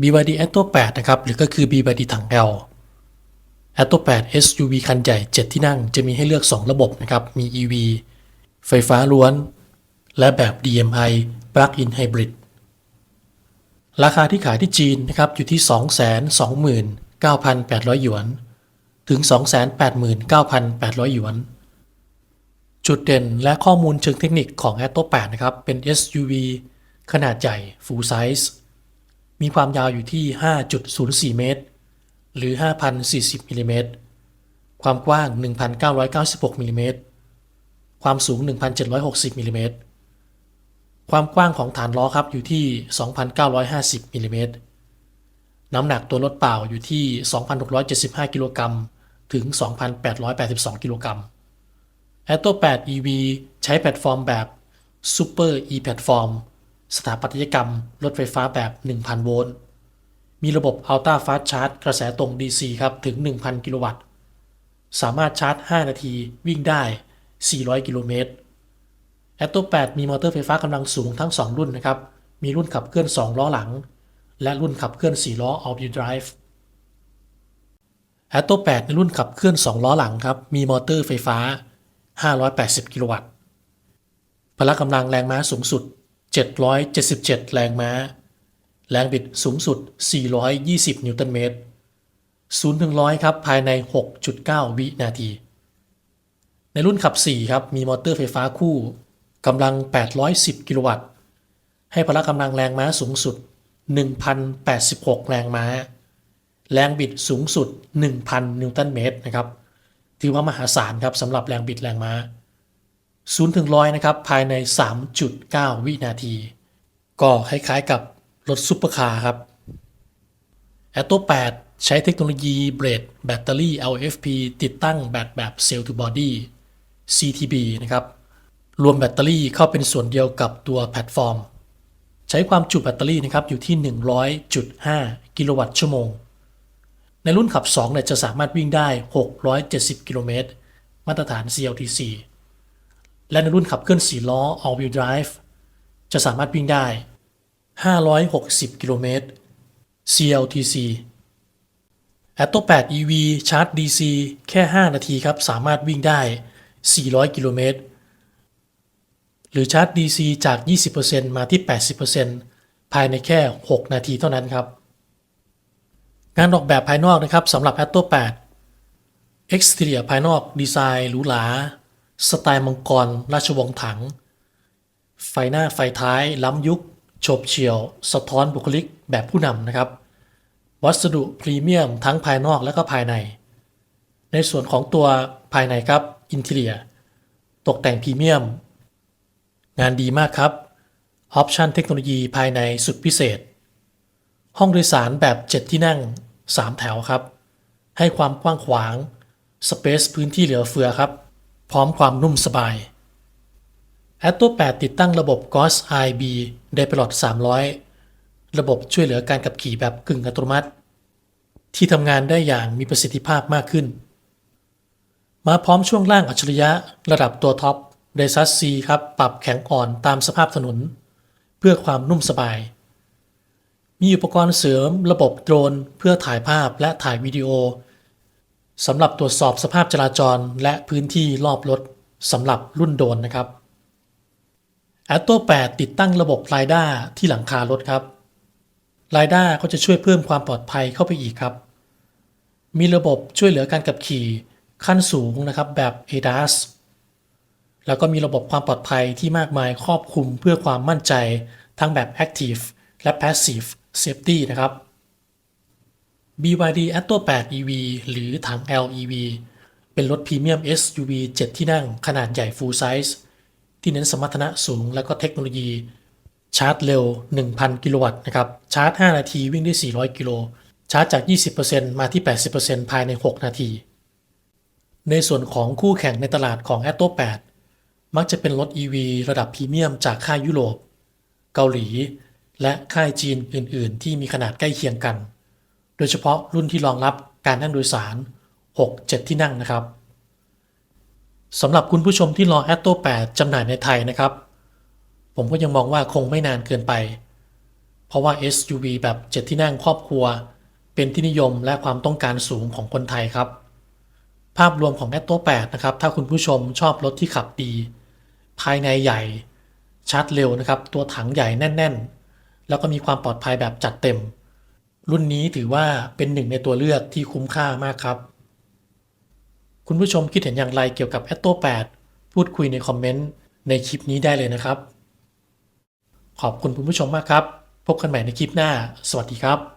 BYD Atto 8 นะครับ หรือก็คือ BYD ถัง L Atto 8 SUV คันใหญ่ 7 ที่นั่ง จะมีให้เลือก 2 ระบบนะครับ มี EV ไฟฟ้าล้วน และแบบ DMI Plug-in Hybrid ราคาที่ขายที่จีนนะครับ อยู่ที่ 229,800 หยวน ถึง 289,800 หยวน จุดเด่นและข้อมูลเชิงเทคนิคของ Atto 8 นะครับ เป็น SUV ขนาดใหญ่ full size มีความยาวอยู่ที่ 5.04 เมตร หรือ 5,040มิลลิเมตร ความกว้าง 1,996มิลลิเมตร ความสูง 1,760มิลลิเมตร ความกว้างของฐานล้อครับอยู่ที่ 2,950มิลลิเมตร น้ำหนักตัวรถเปล่าอยู่ที่ 2,675 กิโลกรัม ถึง 2,882 กิโลกรัม Atto 8 EV ใช้แพลตฟอร์มแบบ Super E Platform สถาปัตยกรรมรถไฟฟ้าแบบ 1,000 โวลต์ มีระบบ Ultra Fast Charge กระแสตรง DC ครับ ถึง 1,000 กิโลวัตต์ สามารถชาร์จ 5 นาทีวิ่งได้ 400 กิโลเมตร Atto 8มีมอเตอร์ไฟฟ้ากำลังสูงทั้ง 2 รุ่นนะครับ มีรุ่นขับเคลื่อน 2 ล้อหลัง และรุ่นขับเคลื่อน 4 ล้อ All Wheel Drive Atto 8ในรุ่นขับเคลื่อน 2 ล้อหลังครับ มีมอเตอร์ไฟฟ้า 580 กิโลวัตต์ พละกำลังแรงม้าสูงสุด 777 แรงม้า แรงบิดสูงสุด 420 นิวตันเมตร 0 ถึง 100 ครับภายใน 6.9 วินาที ในรุ่นขับ 4 ครับ มีมอเตอร์ไฟฟ้าคู่กำลัง 810 กิโลวัตต์ ให้พละกำลังแรงม้าสูงสุด 1,086 แรงม้า แรงบิดสูงสุด 1,000 นิวตันเมตรนะครับ ถือว่ามหาศาลครับสำหรับแรงบิดแรงม้า 0ถึง100นะครับภายใน 3.9 วินาที ก็คล้ายๆกับรถซุปเปอร์คาร์ครับ Atto 8 ใช้เทคโนโลยีเบรดแบตเตอรี่ LFP ติดตั้งแบตแบบเซลล์ทูบอดี้ CTB นะครับรวมแบตเตอรี่เข้าเป็นส่วนเดียวกับตัวแพลตฟอร์ม ใช้ความจุแบตเตอรี่นะครับอยู่ที่ 100.5 กิโลวัตต์ชั่วโมง ในรุ่นขับ2เนี่ยจะสามารถวิ่งได้ 670 กิโลเมตร มาตรฐาน CLTC และในรุ่นขับเคลื่อน 4 ล้อ All Wheel Drive จะสามารถวิ่งได้ 560 กิโลเมตร CLTC Atto 8 EV ชาร์จ DC แค่ 5 นาทีครับ สามารถวิ่งได้ 400 กิโลเมตร หรือชาร์จ DC จาก 20%มาที่ 80%ภายในแค่ 6 นาทีเท่านั้นครับ งานออกแบบภายนอกนะครับสำหรับ Atto 8 Exterior ภายนอกดีไซน์หรูหรา สไตล์มังกรราชวงศ์ถัง ไฟหน้าไฟท้ายล้ำยุคโฉบเฉี่ยว สะท้อนบุคลิกแบบผู้นำนะครับ วัสดุพรีเมียมทั้งภายนอกและก็ภายใน ในส่วนของตัวภายในครับอินเท i รียตกแต่งพรีเมียม งานดีมากครับออปชันเทคโนโลยีภายในสุดพิเศษ ห้องโดยสารแบบ 7 ที่นั่ง 3 แถวครับ ให้ความกว้างขวาง สเปซพื้นที่เหลือเฟือครับ พร้อมความนุ่มสบาย Atto 8 ติดตั้งระบบ GOS IB d e p i l o t 300 ระบบช่วยเหลือการขับขี่แบบกึ่งอัตโนมัติ ที่ทำงานได้อย่างมีประสิทธิภาพมากขึ้น มาพร้อมช่วงล่างอัจฉริยะระดับตัวท็อป d e s u s C ครับ ปรับแข็งอ่อนตามสภาพถนน เพื่อความนุ่มสบาย มีอุปกรณ์เสริมระบบโดรนเพื่อถ่ายภาพและถ่ายวิดีโอ สำหรับตรวจสอบสภาพจราจรและพื้นที่รอบรถสำหรับรุ่นโดนนะครับ Atto 8ติดตั้งระบบ r i d a r ที่หลังคารถครับ r i d a r ก็จะช่วยเพิ่มความปลอดภัยเข้าไปอีกครับ มีระบบช่วยเหลือการขับขี่ขั้นสูงนะครับแบบ ADAS แล้วก็มีระบบความปลอดภัยที่มากมายครอบคลุมเพื่อความมั่นใจทั้งแบบ Active และ Passive Safety นะครับ BYD Atto 8 EV หรือถัง LEV เป็นรถพรีเมียม SUV 7 ที่นั่งขนาดใหญ่ Full Size ที่เน้นสมรรถนะสูงและก็เทคโนโลยี ชาร์จเร็ว 1,000 กิโลวัตต์นะครับ ชาร์จ 5 นาทีวิ่งได้ 400 กิโล ชาร์จจาก 20%มาที่ 80%ภายใน 6 นาที ในส่วนของคู่แข่งในตลาดของ Atto 8 มักจะเป็นรถ EV ระดับพรีเมียมจากค่ายยุโรป เกาหลี และค่ายจีนอื่น ๆ ที่มีขนาดใกล้เคียงกัน โดยเฉพาะรุ่นที่รองรับการนั่งโดยสาร 6-7 ที่นั่งนะครับสำหรับคุณผู้ชมที่รอ Atto 8จำหน่ายในไทยนะครับ ผมก็ยังมองว่าคงไม่นานเกินไป เพราะว่า SUV แบบ 7 ที่นั่งครอบครัว เป็นที่นิยมและความต้องการสูงของคนไทยครับ ภาพรวมของ a t t o 8นะครับ ถ้าคุณผู้ชมชอบรถที่ขับดี ภายในใหญ่ ชาร์จเร็วนะครับ ตัวถังใหญ่แน่น ๆ แล้วก็มีความปลอดภัยแบบจัดเต็ม รุ่นนี้ถือว่าเป็นหนึ่งในตัวเลือกที่คุ้มค่ามากครับ คุณผู้ชมคิดเห็นอย่างไรเกี่ยวกับ a t t o 8 พูดคุยในคอมเมนต์ในคลิปนี้ได้เลยนะครับ ขอบคุณคุณผู้ชมมากครับ พบกันใหม่ในคลิปหน้า สวัสดีครับ